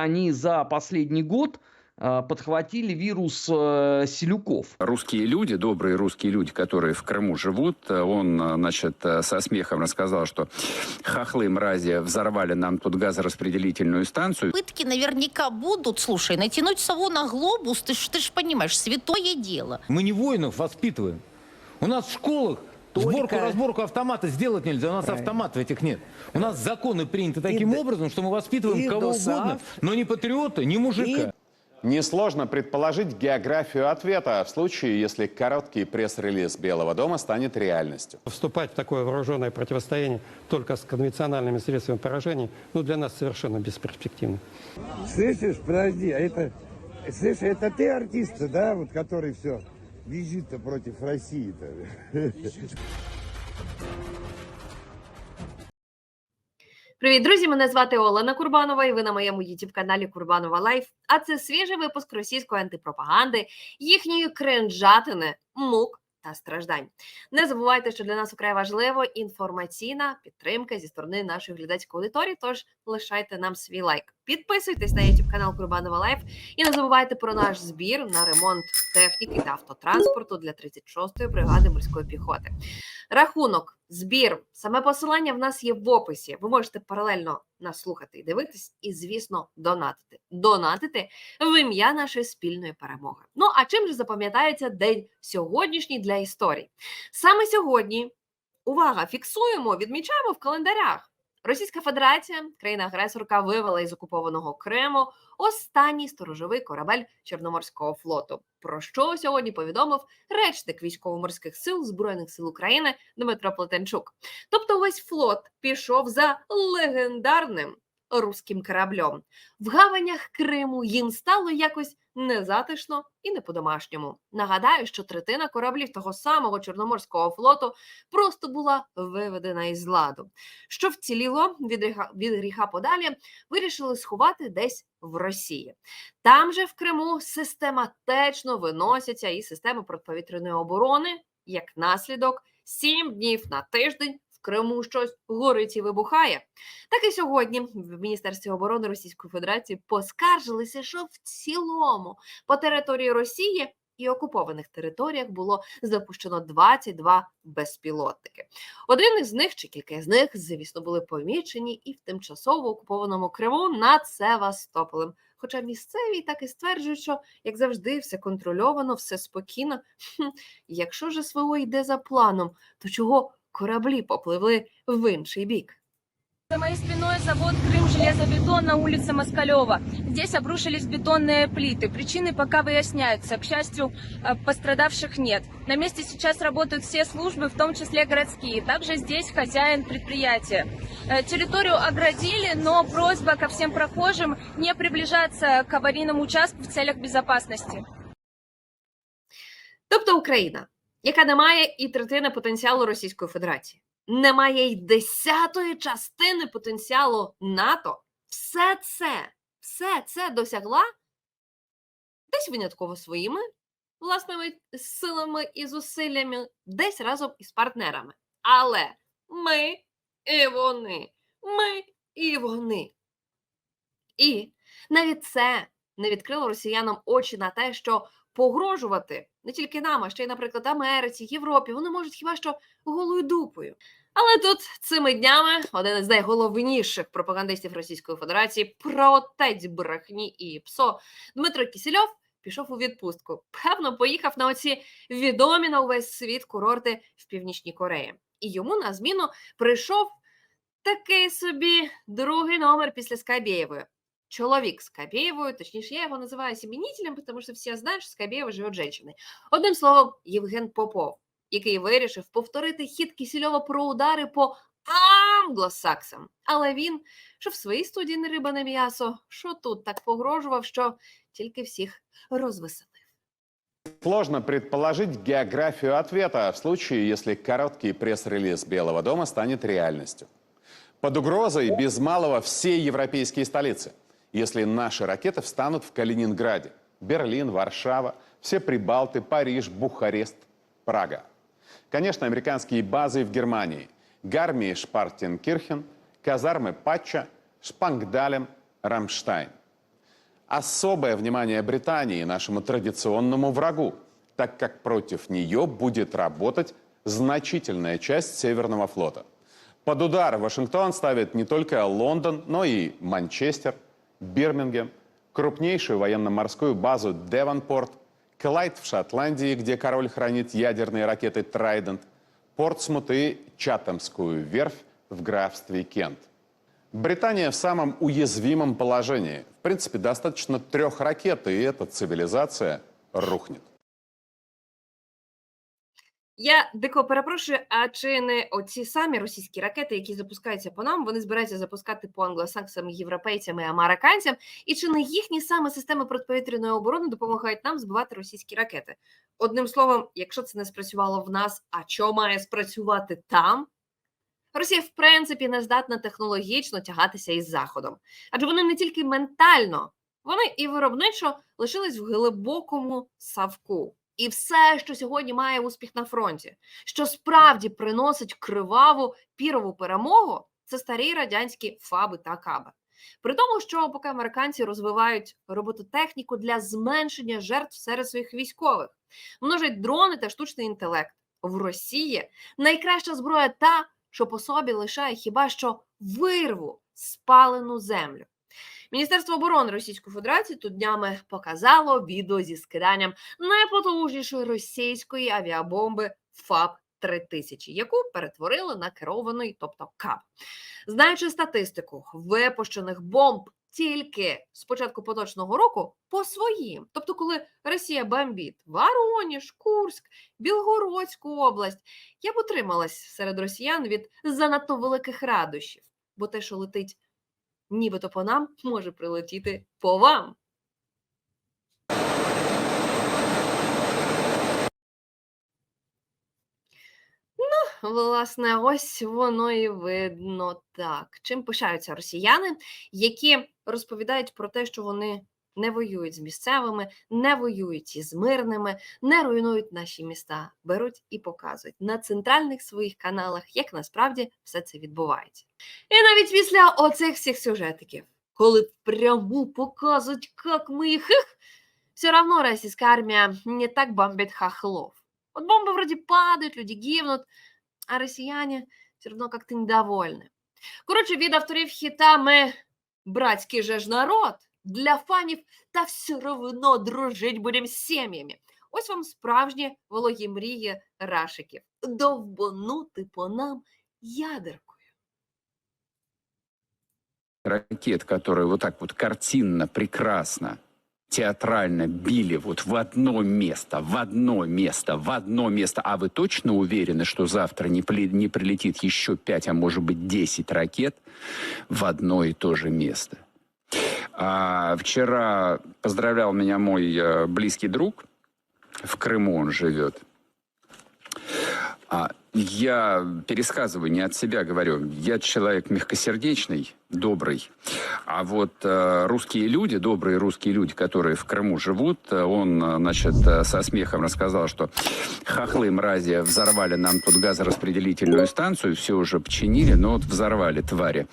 они за последний год э, подхватили вирус э, селюков. Русские люди, добрые русские люди, которые в Крыму живут, э, он, э, значит, э, со смехом рассказал, что хохлы мрази взорвали нам тут газораспределительную станцию. Пытки наверняка будут. Слушай, натянуть сову на глобус, ты ж, ты ж понимаешь, святое дело. Мы не воинов воспитываем. У нас в школах сборку-разборку автомата сделать нельзя, у нас автоматов этих нет. У нас законы приняты таким д- образом, что мы воспитываем и кого угодно, но не патриота, не мужика. Несложно предположить географию ответа в случае, если короткий пресс-релиз Белого дома станет реальностью. Вступать в такое вооруженное противостояние только с конвенциональными средствами поражения, ну, для нас совершенно бесперспективно. Слышишь, подожди, а это... Слышь, это ты артист, да, вот который все визжит-то против России-то? Привіт, друзі! Мене звати Олена Курбанова, і ви на моєму youtube каналі Курбанова Лайф. А це свіжий випуск російської антипропаганди, їхньої кринжатини, мук та страждань. Не забувайте, що для нас вкрай важливо інформаційна підтримка зі сторони нашої глядацької аудиторії. Тож лишайте нам свій лайк. Підписуйтесь на youtube канал Курбанова Лайф і не забувайте про наш збір на ремонт техніки та автотранспорту для 36-ї бригади морської піхоти. Рахунок, збір, саме посилання в нас є в описі. Ви можете паралельно нас слухати і дивитись, і, звісно, донатити. Донатити в ім'я нашої спільної перемоги. Ну а чим же запам'ятається день сьогоднішній для історії? Саме сьогодні, увага, фіксуємо, відмічаємо в календарях. Російська Федерація, країна-агресорка, вивела із окупованого Криму останній сторожовий корабель Чорноморського флоту. Про що сьогодні повідомив речник військово-морських сил Збройних сил України Дмитро Плетенчук. Тобто, весь флот пішов за легендарним руським кораблем. В гаванях Криму їм стало якось незатишно і не по-домашньому. Нагадаю, що третина кораблів того самого Чорноморського флоту просто була виведена із ладу. Що вціліло від гріха, від гріха подалі, вирішили сховати десь в Росії. Там же в Криму систематично виносяться і системи протиповітряної оборони, як наслідок, сім днів на тиждень Криму щось горить і вибухає. Так і сьогодні в Міністерстві оборони Російської Федерації поскаржилися, що в цілому по території Росії і окупованих територіях було запущено 22 безпілотники. Один із них чи кілька з них, звісно, були помічені і в тимчасово окупованому Криму над Севастополем. Хоча місцеві так і стверджують, що як завжди, все контрольовано, все спокійно. Якщо ж СВО йде за планом, то чого кораблі попливли в інший бік? За моей спиной завод Крым железобетон на улице Москалева. Здесь обрушились бетонные плиты. Причины пока выясняются. К счастью, э, пострадавших нет. На месте сейчас работают все службы, в том числе городские. Также здесь хозяин предприятия. Э, Территорию оградили, но просьба ко всем прохожим не приближаться к аварийному участку в целях безопасности. Тобто Україна, яка не має і третини потенціалу Російської Федерації, не має й десятої частини потенціалу НАТО, все це, все це досягла десь винятково своїми власними силами і зусиллями, десь разом із партнерами. Але ми і вони, ми і вони. І навіть це не відкрило росіянам очі на те, що погрожувати не тільки нам, а ще й, наприклад, Америці, Європі, вони можуть хіба що голою дупою. Але тут цими днями один із найголовніших пропагандистів Російської Федерації, проотець брехні і ПСО Дмитро Кісельов пішов у відпустку. Певно, поїхав на оці відомі на увесь світ курорти в Північній Кореї. І йому на зміну прийшов такий собі другий номер після Скабєєвої. Чоловік Скабєєвою, точніше, я його називаю сім'янітелем, тому що всі знають, що Скабєєва живе жінкою. Одним словом, Євген Попов, який вирішив повторити хід Кісільова про удари по англосаксам. Але він, що в своїй студії не риба, не м'ясо, що тут так погрожував, що тільки всіх розвеселив. Сложно предположить географию ответа в случае, если короткий пресс-релиз Белого дома станет реальностью. Под угрозой без малого все европейские столицы, если наши ракеты встанут в Калининграде, Берлин, Варшава, все Прибалты, Париж, Бухарест, Прага. Конечно, американские базы в Германии, Гармии Шпартенкирхен, казармы Патча, Шпангдалем, Рамштайн. особое внимание Британии, нашему традиционному врагу, так как против нее будет работать значительная часть Северного флота. Под удар Вашингтон ставит не только Лондон, но и Манчестер, Бирмингем, крупнейшую военно-морскую базу Девонпорт, Клайд в Шотландии, где король хранит ядерные ракеты «Трайдент», Портсмут и Чатамскую верфь в графстве Кент. Британия в самом уязвимом положении. В принципе, достаточно трех ракет, и эта цивилизация рухнет. Я дико перепрошую, а чи не оці самі російські ракети, які запускаються по нам, вони збираються запускати по англосаксам, європейцям і американцям, і чи не їхні саме системи протиповітряної оборони допомагають нам збивати російські ракети? Одним словом, якщо це не спрацювало в нас, а що має спрацювати там? Росія, в принципі, не здатна технологічно тягатися із Заходом, адже вони не тільки ментально, вони і виробничо лишились в глибокому савку. І все, що сьогодні має успіх на фронті, що справді приносить криваву пірову перемогу, це старі радянські фаби та каби. При тому, що поки американці розвивають робототехніку для зменшення жертв серед своїх військових, множать дрони та штучний інтелект в Росії найкраща зброя та, що по собі лишає хіба що вирву спалену землю. Міністерство оборони Російської Федерації тут днями показало відео зі скиданням найпотужнішої російської авіабомби ФАБ 3000, яку перетворили на керований, тобто КАП. Знаючи статистику випущених бомб тільки з початку поточного року по своїм, тобто, коли Росія бомбить Воронеж, Курськ, Білгородську область, я б утрималась серед росіян від занадто великих радощів, бо те, що летить нібито по нам, може прилетіти по вам. Ну, власне, ось воно і видно так. Чим пишаються росіяни, які розповідають про те, що вони не воюють з місцевими, не воюють із мирними, не руйнують наші міста, беруть і показують на центральних своїх каналах, як насправді все це відбувається. І навіть після оцих всіх сюжетиків, коли впряму показують, як ми їх, все равно российская армия не так бомбит хохлов. Вот бомбы вроде падают, люди гибнут, а россияне все равно как-то недовольны. Коротше, від авторів хіта ми братський же ж народ для фанів та все равно дружить будемо з сім'ями. Ось вам справжні вологі мрії рашиків. Довбонути по нам ядеркою. ракет, которые вот так вот картинно, прекрасно, театрально били вот в одно место, в одно место, в одно место. А вы точно уверены, что завтра не, пли- не прилетит еще пять, а может быть 10 ракет в одно и то же место? А, вчера поздравлял меня мой э, близкий друг, в Крыму он живет. А, я пересказываю, не от себя говорю. Я человек мягкосердечный, добрый. А вот э, русские люди, добрые русские люди, которые в Крыму живут, э, он, э, значит, э, со смехом рассказал, что хохлы мрази взорвали нам тут газораспределительную станцию, все уже починили, но вот взорвали твари.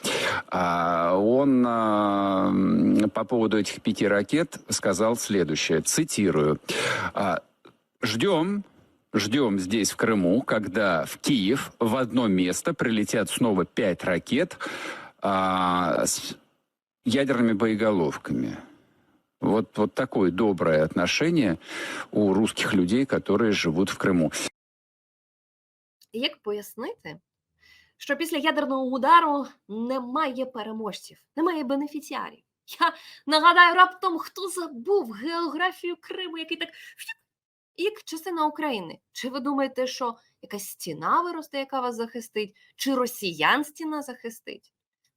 А он э, по поводу этих пяти ракет сказал следующее, цитирую. «А, Ждем, ждем здесь, в Крыму, когда в Киев в одно место прилетят снова пять ракет а, с ядерными боеголовками. Вот, вот такое доброе отношение у русских людей, которые живут в Крыму. Як пояснити, що після ядерного удару немає переможців, немає бенефіціарів? Я нагадаю раптом, хто забув географію Криму, який так як частина України. Чи ви думаєте, що якась стіна виросте, яка вас захистить, чи росіян стіна захистить?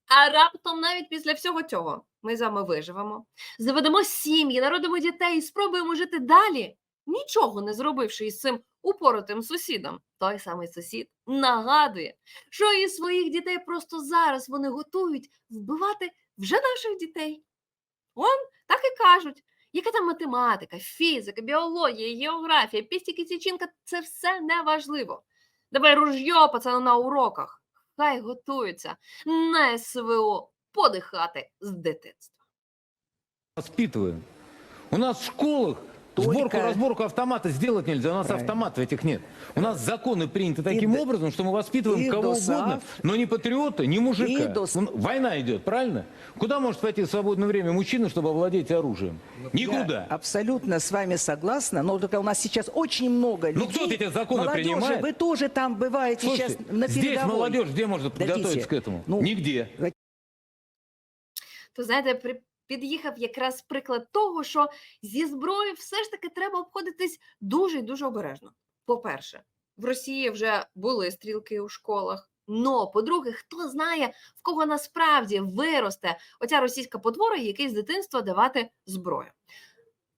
А раптом навіть після всього цього ми з вами виживемо, заведемо сім'ї, народимо дітей і спробуємо жити далі, нічого не зробивши із цим упоротим сусідом. Той самий сусід нагадує, що і своїх дітей просто зараз вони готують вбивати вже наших дітей. Он так і кажуть. Яка там математика, фізика, біологія, географія, пістіки, січинка це все не важливо. Давай ружьо, пацану, на уроках. Хай готуються на СВО подихати з дитинства. воспитываем. У нас в школах сборку, разборку автомата сделать нельзя, у нас автоматов этих нет. У нас законы приняты таким д- образом, что мы воспитываем и кого ДОСААФ, угодно, но не патриота, не мужика. и ДОС- М, Война идет, правильно? Куда может пойти в свободное время мужчина, чтобы овладеть оружием? Никуда. Я абсолютно с вами согласна, но только у нас сейчас очень много людей. Ну, кто эти законы молодежи, принимает? Вы тоже там бываете Слушайте, сейчас на здесь передовой. молодежь где может Дадите. подготовиться к этому? Ну, Нигде. То знаєте, при... під'їхав якраз приклад того, що зі зброєю все ж таки треба обходитись дуже і дуже обережно. По-перше, в Росії вже були стрілки у школах. Но, по-друге, хто знає, в кого насправді виросте оця російська потвора, який з дитинства давати зброю.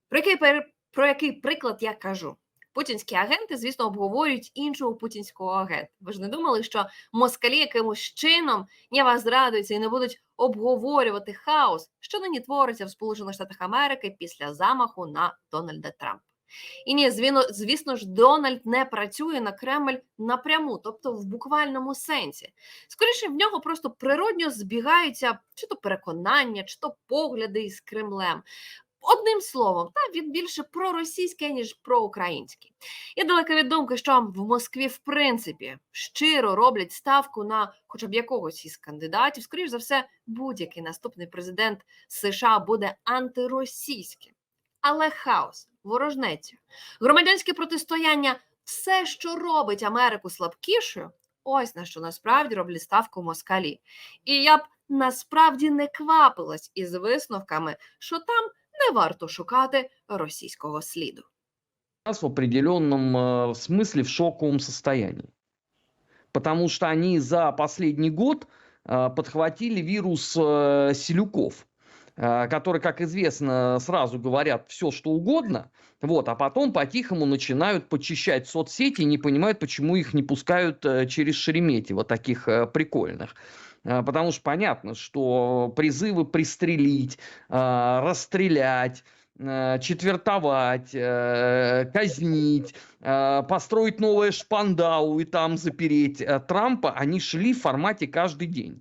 Про який, про який приклад я кажу? Путінські агенти, звісно, обговорюють іншого путінського агента. Ви ж не думали, що москалі якимось чином ні вас зрадуються і не будуть обговорювати хаос, що нині твориться в Сполучених Штатах Америки після замаху на Дональда Трампа. І ні, звісно, звісно ж, Дональд не працює на Кремль напряму, тобто в буквальному сенсі. Скоріше, в нього просто природньо збігаються чи то переконання, чи то погляди із Кремлем. Одним словом, та він більше проросійський, ніж проукраїнський. Я далека від думки, що в Москві, в принципі, щиро роблять ставку на хоча б якогось із кандидатів. Скоріш за все, будь-який наступний президент США буде антиросійським. Але хаос, ворожнеча, громадянське протистояння все, що робить Америку слабкішою, ось на що насправді роблять ставку москалі. І я б насправді не квапилась із висновками, що там не варто шукати російського сліду. нас в определенном э, смысле в шоковом состоянии. Потому что они за последний год э, подхватили вирус э, селюков, который, как известно, сразу говорят все, что угодно, вот, а потом по-тихому начинают почищать соцсети и не понимают, почему их не пускают э, через Шереметьево, таких э, прикольных. Э, Потому что понятно, что призывы пристрелить, э, расстрелять, э, четвертовать, э, казнить, построить новое шпандау и там запереть э, Трампа, они шли в формате каждый день.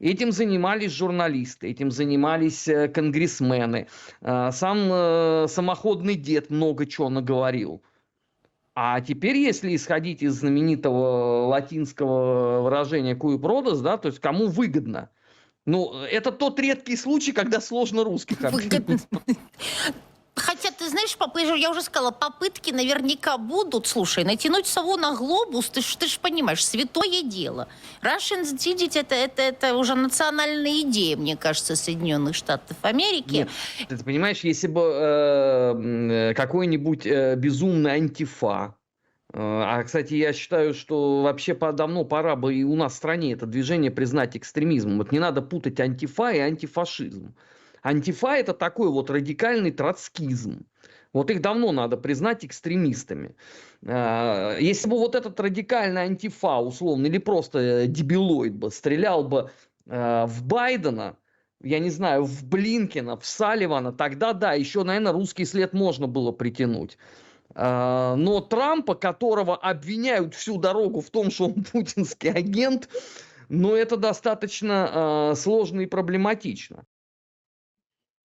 Этим занимались журналисты, этим занимались э, конгрессмены. Сам самоходный дед много чего наговорил. А теперь, если исходить из знаменитого латинского выражения «куи продас», да, то есть кому выгодно, ну, это тот редкий случай, когда сложно русских объединить. Хотя, ты знаешь, поп- я же- я уже сказала, попытки наверняка будут. Слушай, натянуть сову на глобус, ты ж, ты ж понимаешь, святое дело. Russians did it, это, это, это уже национальная идея, мне кажется, Соединенных Штатов Америки. Нет, Ты понимаешь, если бы э, э, какой-нибудь э, безумный антифа, э, а, кстати, я считаю, что вообще давно пора бы и у нас в стране это движение признать экстремизмом. Вот не надо путать антифа и антифашизм. Антифа это такой вот радикальный троцкизм. Вот их давно надо признать экстремистами. А, Если бы вот этот радикальный антифа, условно, или просто э, дебилоид бы стрелял бы э, в Байдена, я не знаю, в Блинкина, в Салливана, тогда да, еще, наверное, русский след можно было притянуть. А, Но Трампа, которого обвиняют всю дорогу в том, что он путинский агент, ну, это достаточно а, сложно и проблематично.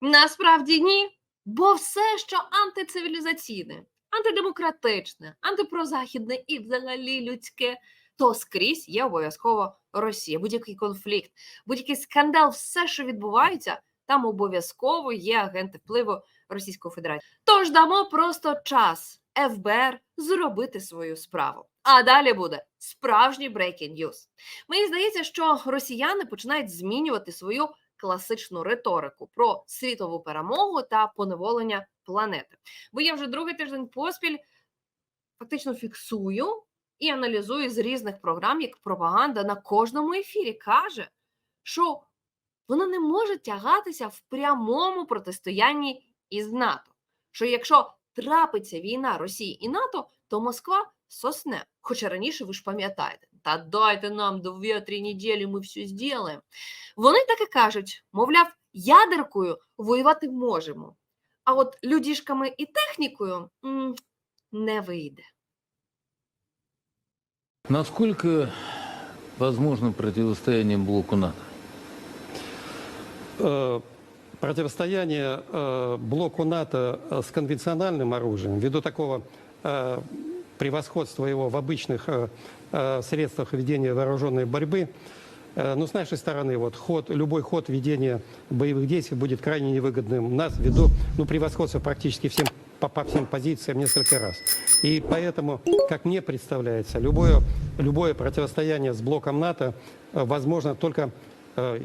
Насправді ні, бо все, що антицивілізаційне, антидемократичне, антипрозахідне і взагалі людське, то скрізь є обов'язково Росія. Будь-який конфлікт, будь-який скандал, все, що відбувається, там обов'язково є агенти впливу Російської Федерації. Тож дамо просто час ФБР зробити свою справу. А далі буде справжній breaking news. Мені здається, що росіяни починають змінювати свою класичну риторику про світову перемогу та поневолення планети. Бо я вже другий тиждень поспіль фактично фіксую і аналізую з різних програм, як пропаганда на кожному ефірі каже, що вона не може тягатися в прямому протистоянні із НАТО. Що якщо трапиться війна Росії і НАТО, то Москва сосне. Хоча раніше ви ж пам'ятаєте, та дайте нам 2-3 неділі, ми все зробимо. Вони так і кажуть: мовляв, ядеркою воювати можемо, а от людішками і технікою м, не вийде. Насколько возможно противостояние блоку НАТО? Э, противостояние э, блоку НАТО э, с конвенциональным оружием, ввиду такого э, превосходства его в обычных э, э, средствах ведения вооруженной борьбы, э, ну, с нашей стороны, вот, ход, любой ход ведения боевых действий будет крайне невыгодным нас ввиду ну, превосходства практически всем, по, по всем позициям несколько раз. И поэтому, как мне представляется, любое, любое противостояние с блоком НАТО э, возможно только э,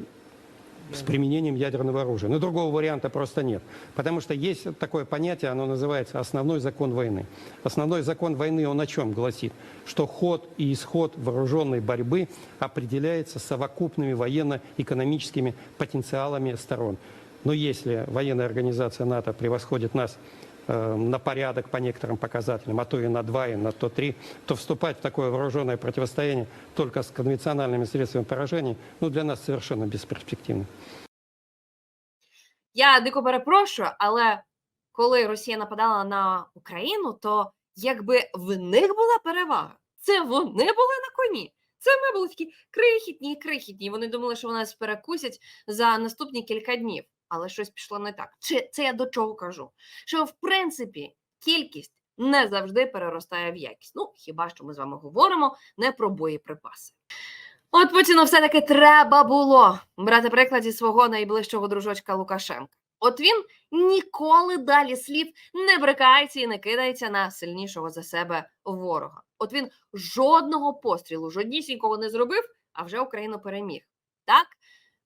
с применением ядерного оружия. Но другого варианта просто нет. Потому что есть такое понятие, оно называется основной закон войны. Основной закон войны, он о чем гласит? Что ход и исход вооруженной борьбы определяется совокупными военно-экономическими потенциалами сторон. Но если военная организация НАТО превосходит нас на порядок по некоторым показателям, а то и на два, и на то три, то вступать в такое вооруженное противостояние только с конвенциональными средствами поражения, ну, для нас совершенно бесперспективно. Я дико перепрошую, але коли Росія нападала на Україну, то якби в них була перевага, це вони були на коні. Це ми були такі крихітні крихітні. Вони думали, що вони нас перекусять за наступні кілька днів. Але щось пішло не так. Чи це я до чого кажу? Що в принципі кількість не завжди переростає в якість. Ну, хіба що ми з вами говоримо не про боєприпаси. От Путіну все-таки треба було брати приклад зі свого найближчого дружочка Лукашенка. От він ніколи далі слів не брикається і не кидається на сильнішого за себе ворога. От він жодного пострілу, жоднісінького не зробив, а вже Україну переміг. Так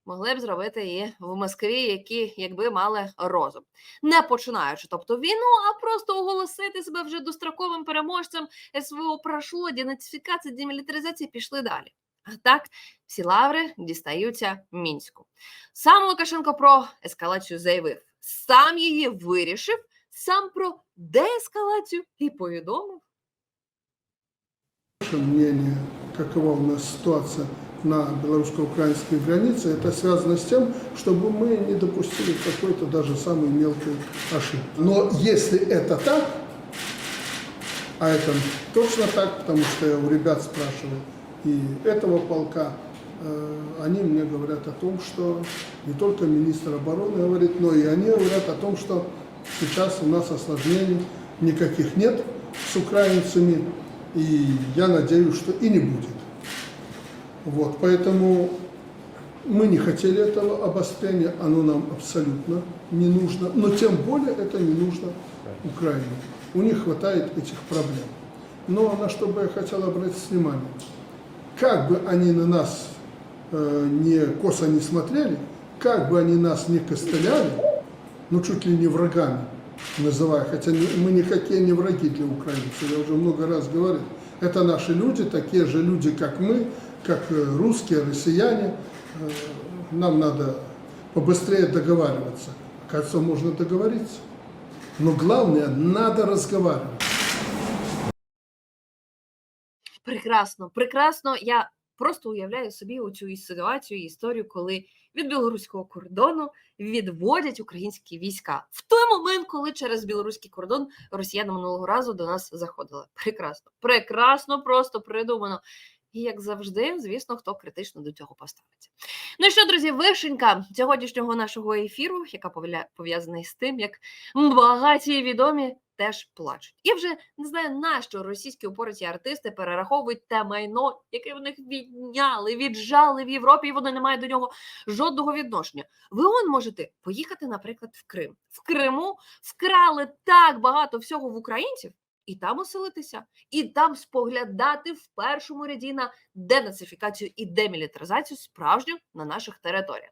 могли б зробити і в Москві, які якби мали розум, не починаючи, тобто війну, а просто оголосити себе вже достроковим переможцем СВО пройшло, денацифікація, демілітаризація пішли далі. А так, всі лаври дістаються мінську. Сам Лукашенко про ескалацію заявив, сам її вирішив, сам про деескалацію і повідомив. Мнение, какова у нас ситуация на белорусско-украинской границе, это связано с тем, чтобы мы не допустили какой-то даже самой мелкой ошибки. Но если это так, а это точно так, потому что я у ребят спрашивал, и этого полка, э, они мне говорят о том, что не только министр обороны говорит, но и они говорят о том, что сейчас у нас осложнений никаких нет с украинцами, и я надеюсь, что и не будет. Вот, поэтому мы не хотели этого обострения, оно нам абсолютно не нужно, но тем более это не нужно Украине. У них хватает этих проблем. Но на что бы я хотел обратить внимание, как бы они на нас э, не косо не смотрели, как бы они нас не костыляли, ну чуть ли не врагами называя, хотя мы никакие не враги для украинцев, я уже много раз говорил. Это наши люди, такие же люди, как мы, как э, русские, россияне. Э, Нам надо побыстрее договариваться. Кажется, можно договориться. Но главное, надо разговаривать. Прекрасно, прекрасно. Я просто уявляю собі оцю і ситуацію, і історію, коли від білоруського кордону відводять українські війська в той момент, коли через білоруський кордон росіяни минулого разу до нас заходили. Прекрасно, прекрасно, просто придумано. І як завжди, звісно, хто критично до цього поставиться. Ну що, друзі, вишенька сьогоднішнього нашого ефіру, яка пов'язана із тим, як багаті і відомі теж плачуть. Я вже не знаю, нащо російські упороті артисти перераховують те майно, яке в них відняли, віджали в Європі, і вони не мають до нього жодного відношення. Ви он можете поїхати, наприклад, в Крим. В Криму вкрали так багато всього в українців І там оселитися, і там споглядати в першому ряді на денацифікацію і демілітаризацію справжню на наших територіях.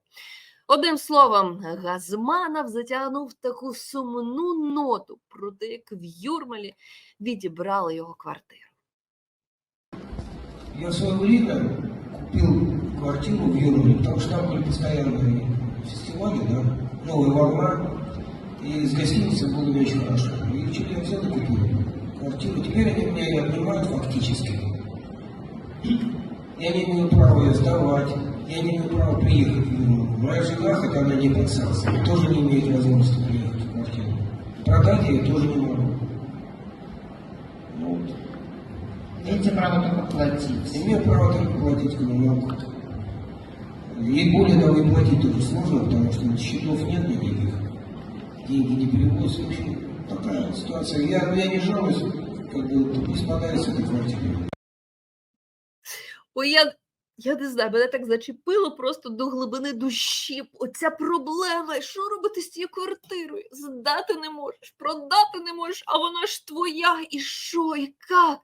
Одним словом, Газманов затягнув таку сумну ноту про те, як в Юрмалі відібрали його квартиру. Я в свое время купил квартиру в Юрмале, потому что там были постоянные фестивали, да, новая волна, и с гостиницей было не очень хорошо. И что я взял и купил Квартиру. Теперь они меня и отнимают фактически. Я не имею права ее сдавать, я не имею права приехать в Юрмалу. Моя жена, хотя она не под санкциями, тоже не имеет возможности приехать в квартиру. Продать я ее тоже не могу. Вот. Имеете право только платить. Имею право только платить коммуналку. И более того, и платить тоже сложно, потому что счетов нет никаких. Деньги не переводятся вообще. Такая ситуация. Я, я не жалуюсь, как бы пусть подается этой квартире. Ой, я, я не знаю, мене так зачепило просто до глибини душі. Оця проблема. Що робити з цією квартирою? Здати не можеш, продати не можеш, а вона ж твоя. І що, і як?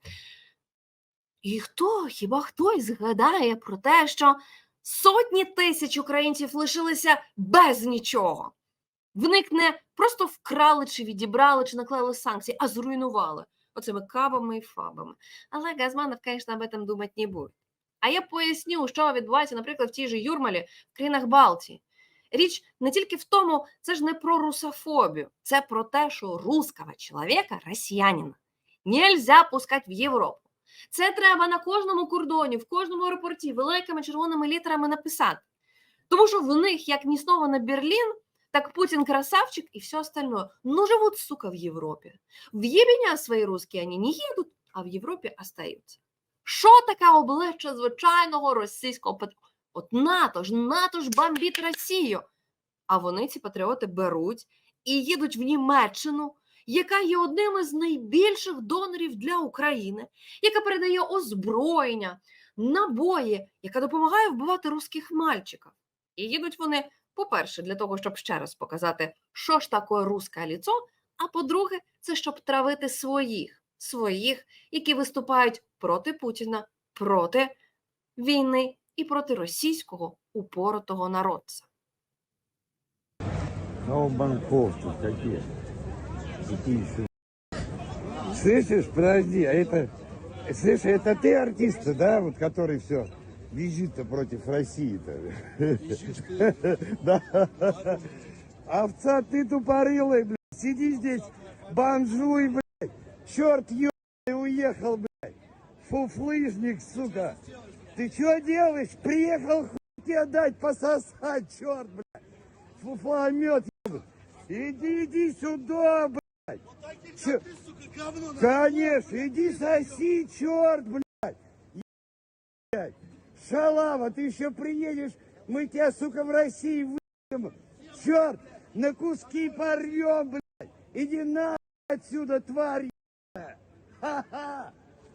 І хто, хіба хтось згадає про те, що сотні тисяч українців лишилися без нічого? В них не просто вкрали чи відібрали, чи наклали санкції, а зруйнували оцими кабами і фабами. Але Газманов, звісно, об этом думати не буде. А я поясню, що відбувається, наприклад, в тій же Юрмалі в країнах Балтії. Річ не тільки в тому, це ж не про русофобію, це про те, що русского чоловіка, росіянина, нельзя пускати в Європу. Це треба на кожному кордоні, в кожному аеропорті великими червоними літерами написати. Тому що в них, як ні снова на Берлін, так Путин красавчик и все остальное. Ну, живут, сука, в Европе. В ебеня свои русские они не едут, а в Європі остаються. Що таке обличчя звичайного російського патріота? От НАТО ж, НАТО ж бомбить Росію. А вони, ці патріоти, беруть і їдуть в Німеччину, яка є одним із найбільших донорів для України, яка передає озброєння, набої, яка допомагає вбивати русських мальчиків. І їдуть вони, по-перше, для того, щоб ще раз показати, що ж таке русське ліцо, а по-друге, це щоб травити своїх, своїх, які виступають проти Путіна, проти війни і проти російського упоротого народця. Колбанков тут какие. Какие еще. Слышишь, подожди, а это... Слышь, это ты артист, да, вот который все Визжит-то против России-то? Да. Овца ты тупорылый, блядь. Сиди здесь, бомжуй, блядь. Черт ебаный уехал, блядь. Фуфлыжник, сука. Ты что делаешь? Приехал хуй тебе дать пососать, черт, блядь. Фуфломет, ебаный. Иди, иди сюда, блядь. Чё? Конечно, иди соси, черт, блядь. Блядь. Шалава, ты еще приедешь, мы тебя, сука, в России выебем. Черт, на куски порвем, блядь. Иди на отсюда, тварь. Ха-ха.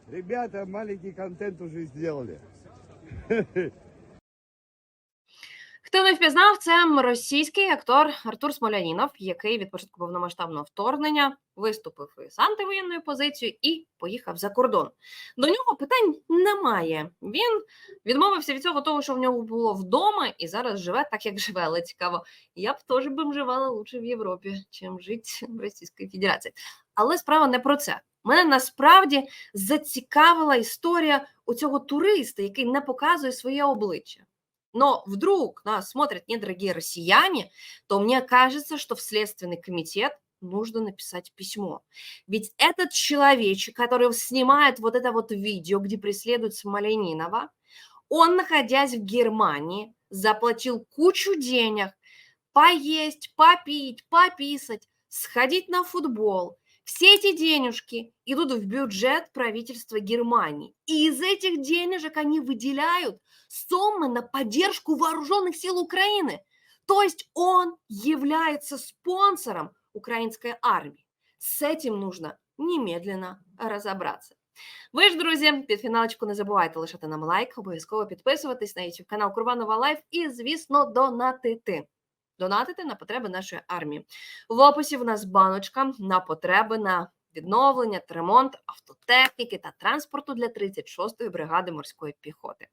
Ребята, маленький контент уже сделали. Хто не впізнав, це російський актор Артур Смолянінов, який від початку повномасштабного вторгнення виступив із антивоєнною позицією і поїхав за кордон. До нього питань немає. Він відмовився від цього того, що в нього було вдома, і зараз живе так, як живе. Але цікаво, я б теж б живала лучше в Європі, чим жити в Російській Федерації. Але справа не про це. Мене насправді зацікавила історія у цього туриста, який не показує своє обличчя. Но вдруг нас смотрят недорогие россияне, то мне кажется, что в Следственный комитет нужно написать письмо. Ведь этот человечек, который снимает вот это вот видео, где преследуют Смоленинова, он, находясь в Германии, заплатил кучу денег поесть, попить, пописать, сходить на футбол. Все эти денежки идут в бюджет правительства Германии. И из этих денежек они выделяют суммы на поддержку вооруженных сил Украины. То есть он является спонсором украинской армии. С этим нужно немедленно разобратися. Ви ж, друзі, під фіналочку не забувайте лишати нам лайк, обов'язково підписуватись на YouTube канал Курбанова Лайф і, звісно, донатити. Донатити на потреби нашої армії. В описі в нас баночка на потреби на відновлення та ремонт автотехніки та транспорту для 36-ї бригади морської піхоти.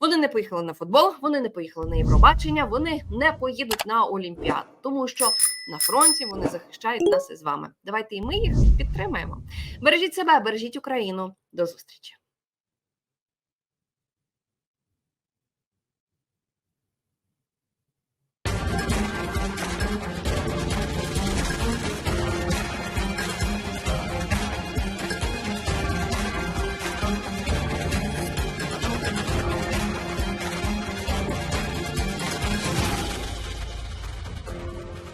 Вони не поїхали на футбол, вони не поїхали на Євробачення, вони не поїдуть на Олімпіаду, тому що на фронті вони захищають нас із вами. Давайте і ми їх підтримаємо. Бережіть себе, бережіть Україну. До зустрічі.